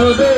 Oh, baby.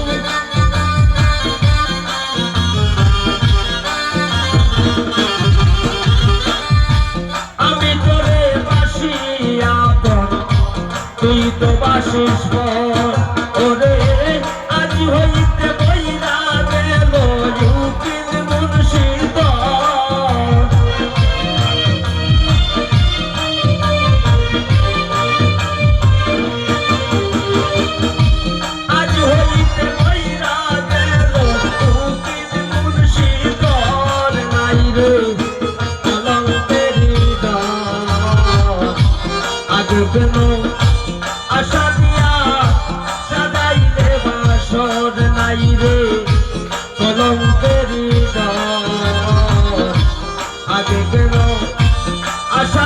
বাসিস ওরে আজ হইতে বইরা গেল ইউপির মুর্শিদ আজ হইতে বইরা গেল ইউপির মুর্শিদ নাই রে কলঙ্কেরি দর আগে কেন আশা নাই রে কলঙ্কেরি আগে কেন আশা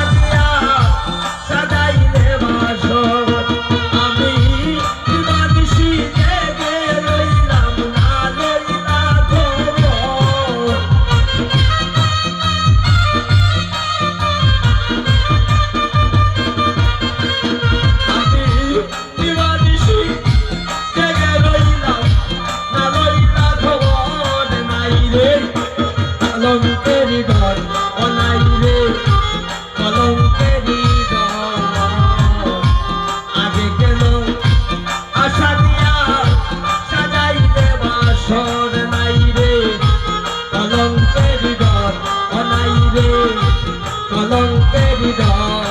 রে কলঙ্কের ঘর অনাই রে কলঙ্কের আগে কেন আশা দিয়া সাজাই দেবা সর নাই রে। কলঙ্কের ঘর অনাই রে কলঙ্কের ঘর